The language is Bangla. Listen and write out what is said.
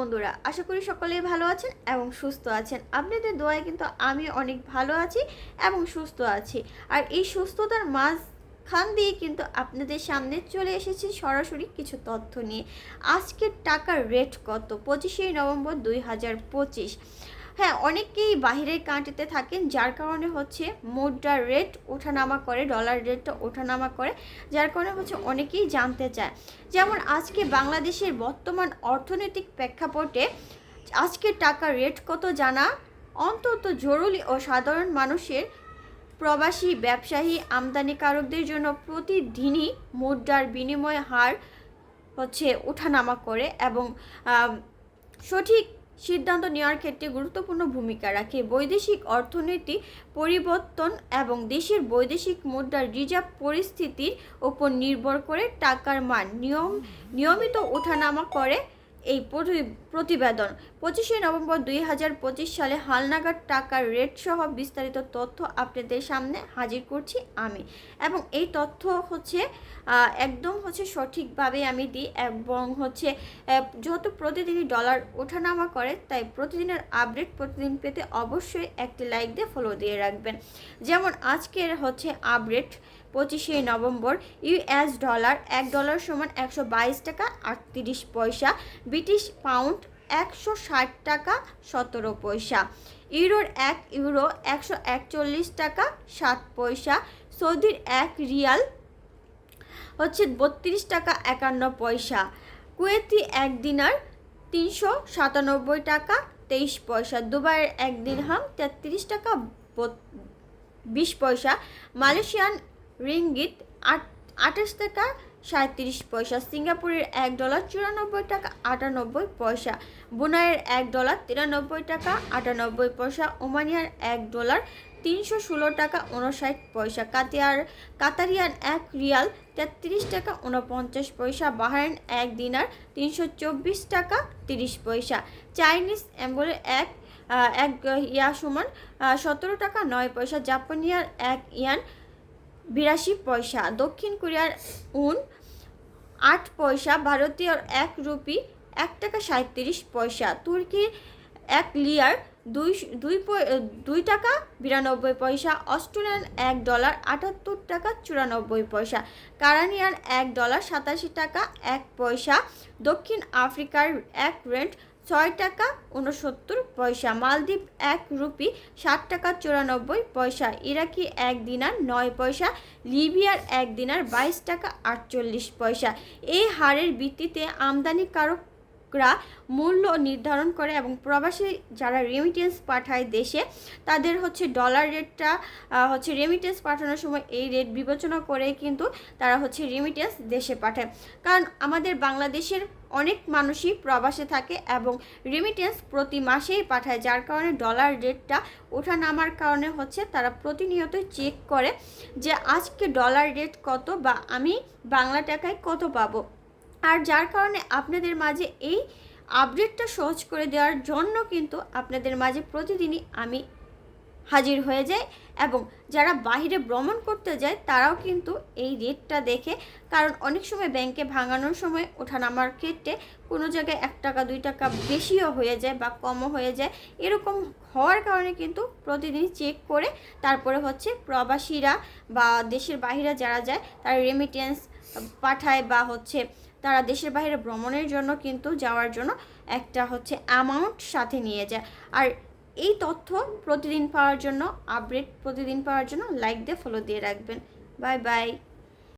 বন্ধুরা, আশা করি সকলেই ভালো আছেন এবং সুস্থ আছেন। আপনাদের দোয়ায় কিন্তু আমি অনেক ভালো আছি এবং সুস্থ আছি। আর এই সুস্থতার মাঝখান দিয়ে কিন্তু আপনাদের সামনে চলে এসেছি সরাসরি কিছু তথ্য নিয়ে। আজকের টাকার রেট কত? পঁচিশে নভেম্বর দুই হাজার পঁচিশ। হ্যাঁ অনেকেই বাহিরের কান্ট্রিতে থাকেন, যার কারণে হচ্ছে মুদ্রার রেট ওঠানামা করে ডলার রেটটা ওঠানামা করে, যার কারণে হচ্ছে অনেকেই জানতে চায়। যেমন আজকে বাংলাদেশের বর্তমান অর্থনৈতিক প্রেক্ষাপটে আজকের টাকার রেট কত জানা? অন্তত জরুরি ও সাধারণ মানুষের প্রবাসী ব্যবসায়ী, আমদানিকারকদের জন্য প্রতিদিনই মুদ্রার বিনিময় হার হচ্ছে ওঠানামা করে এবং সঠিক সিদ্ধান্ত নেওয়ার ক্ষেত্রে গুরুত্বপূর্ণ ভূমিকা রাখে। বৈদেশিক অর্থনীতি পরিবর্তন এবং দেশের বৈদেশিক মুদ্রার রিজার্ভ পরিস্থিতির ওপর নির্ভর করে টাকার মান নিয়ম নিয়মিত ওঠানামা করে এই প্রতি- প্রতিবেদন। পঁচিশে নভেম্বর দুই হাজার পঁচিশ সালে হালনাগাদ টাকার রেট সহ বিস্তারিত তথ্য আপনাদের সামনে হাজির করছি আমি। এবং এই তথ্য হচ্ছে একদম হচ্ছে সঠিকভাবে আমি দিই এবং হচ্ছে যেহেতু প্রতিদিনই ডলার ওঠানামা করে, তাই প্রতিদিনের আপডেট প্রতিদিন পেতে অবশ্যই একটি লাইক দিয়ে ফলো দিয়ে রাখবেন। যেমন আজকের হচ্ছে আপডেট পঁচিশে নভেম্বর ইউএস ডলার এক ডলার সমান একশো বাইশ টাকা আটত্রিশ পয়সা, ব্রিটিশ পাউন্ড একশো ষাট টাকা সতেরো পয়সা, ইউরোর এক ইউরো একশো একচল্লিশ টাকা সাত পয়সা, সৌদির এক রিয়াল হচ্ছে বত্রিশ টাকা একান্ন পয়সা, কুয়েতি এক দিনার তিনশো সাতানব্বই টাকা তেইশ পয়সা, দুবাইয়ের এক দিরহাম তেত্রিশ টাকা বিশ পয়সা, মালয়েশিয়ান রিঙ্গিত আট, আঠাশ টাকা সাঁত্রিশ পয়সা, সিঙ্গাপুরের এক ডলার চুরানব্বই টাকা আটানব্বই পয়সা, বুনাইয়ের এক ডলার তিরানব্বই টাকা আটানব্বই পয়সা, ওমানিয়ার এক ডলার তিনশো ষোলো টাকা উনষাট পয়সা, কাতিয়ার, কাতারিয়ান এক রিয়াল তেত্রিশ টাকা উনপঞ্চাশ পয়সা, বাহারাইন এক দিনার তিনশো চব্বিশ টাকা তিরিশ পয়সা, চাইনিজ অ্যাম্বলে এক এক ইয়া সমান সতেরো টাকা নয় পয়সা, জাপানিয়ার এক ইয়ান বিরাশি পয়সা। দক্ষিণ কোরিয়ার উন আট পয়সা, ভারতীয় এক রুপি এক টাকা সাঁত্রিশ পয়সা। তুর্কির এক লিয়ার দুই দুই দুই টাকা বিরানব্বই পয়সা। অস্ট্রেলিয়ান এক ডলার আটাত্তর টাকা চুরানব্বই পয়সা। কারানিয়ান এক ডলার সাতাশি টাকা এক পয়সা। দক্ষিণ আফ্রিকার এক রেন্ট ছয় টাকা উনসত্তর পয়সা। মালদ্বীপ এক রুপি ষাট টাকা চুরানব্বই পয়সা। ইরাকি এক দিনার নয় পয়সা। লিবিয়ার এক দিনার বাইশ টাকা আটচল্লিশ পয়সা। এই হারের ভিত্তিতে আমদানিকারকরা মূল্য নির্ধারণ করে এবং প্রবাসী যারা রেমিটেন্স পাঠায় দেশে, তাদের হচ্ছে ডলার রেটটা হচ্ছে রেমিটেন্স পাঠানোর সময় এই রেট বিবেচনা করে কিন্তু তারা হচ্ছে রেমিটেন্স দেশে পাঠায়। কারণ আমাদের বাংলাদেশের অনেক মানুষই প্রবাসে থাকে এবং রেমিটেন্স প্রতি মাসেই পাঠায়, যার কারণে ডলার রেটটা ওঠা নামার কারণে হচ্ছে তারা প্রতিনিয়ত চেক করে যে আজকে ডলার রেট কত বা আমি বাংলা টাকায় কত পাবো। আর যার কারণে আপনাদের মাঝে এই আপডেটটা সহজ করে দেওয়ার জন্য কিন্তু আপনাদের মাঝে প্রতিদিনই আমি হাজির হয়ে যায় এবং যারা বাইরে ভ্রমণ করতে যায়, তারাও কিন্তু এই রেটটা দেখে। কারণ অনেক সময় ব্যাংকে ভাঙানোর সময় ওঠানামার ক্ষেত্রে কোনো জায়গায় এক টাকা, দুই টাকা বেশিও হয়ে যায় বা কমও হয়ে যায়। এরকম হওয়ার কারণে কিন্তু প্রতিদিন চেক করে তারপরে হচ্ছে প্রবাসীরা বা দেশের বাইরে যারা যায়, তারা রেমিটেন্স পাঠায় বা হচ্ছে তারা দেশের বাইরে ভ্রমণের জন্য কিন্তু যাওয়ার জন্য একটা হচ্ছে অ্যামাউন্ট সাথে নিয়ে যায়। আর এই তথ্য প্রতিদিন পাওয়ার জন্য আপডেট প্রতিদিন পাওয়ার জন্য লাইক দিয়ে ফলো দিয়ে রাখবেন। Bye bye